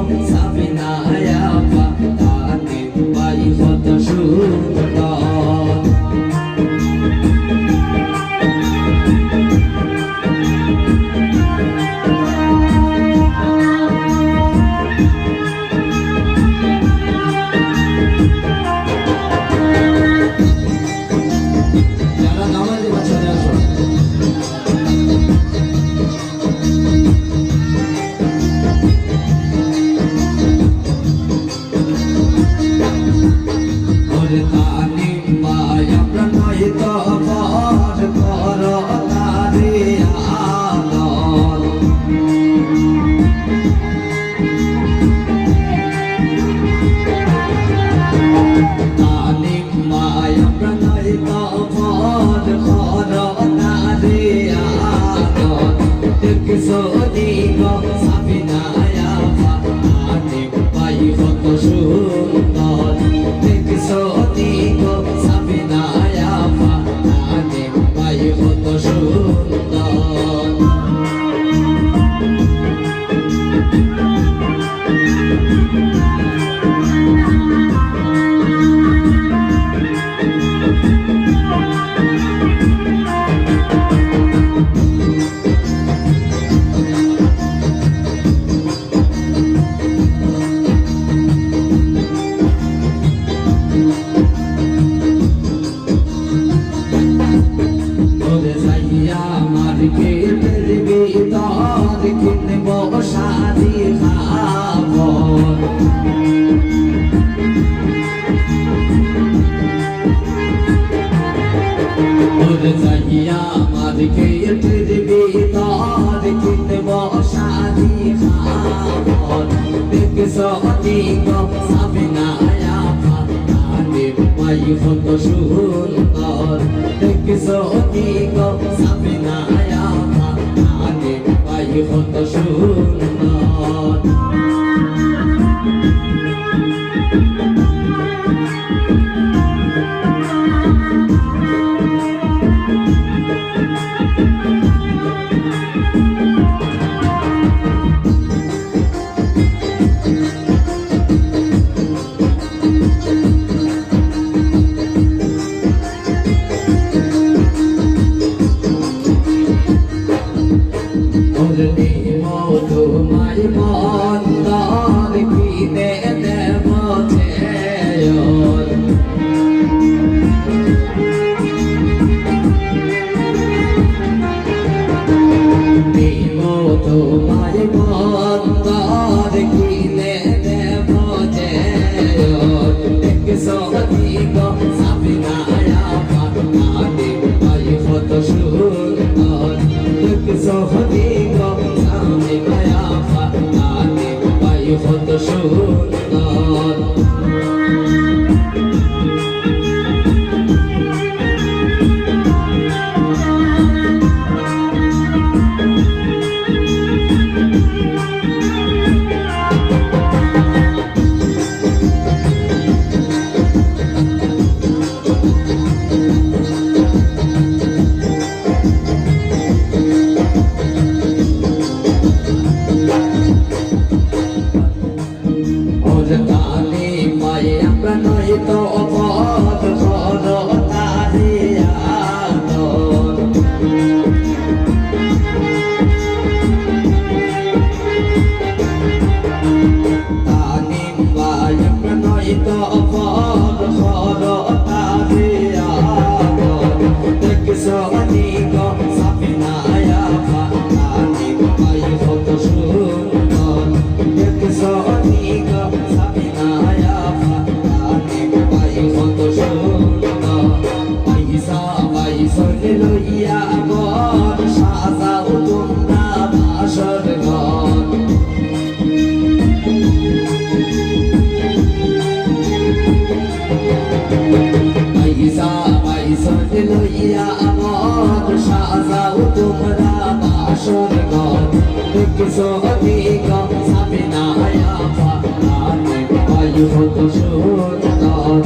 Sa pinahaya pa. প্রণয় তো মার্কেটের ভিতর কিনব শাদি খাবর ওরে সাইয়া মার্কেটের ভিতর কিনব শাদি খাবর দেখছ দিগ সাবিনায়া ফাতানে পাই কত সুন্দর দিগ সাবিনায়া ফাতানে পাই কত সুন্দর। মন্দার কিনে দেব ছেয়র কত সুন্দর। পায়ে আমরা নয় তো অপদ লইয়া আমার সাজাও তোমরা বাসর ঘর। দেখছ দিগ সাবিনায়া ফাতানে পাই কত সুন্দর।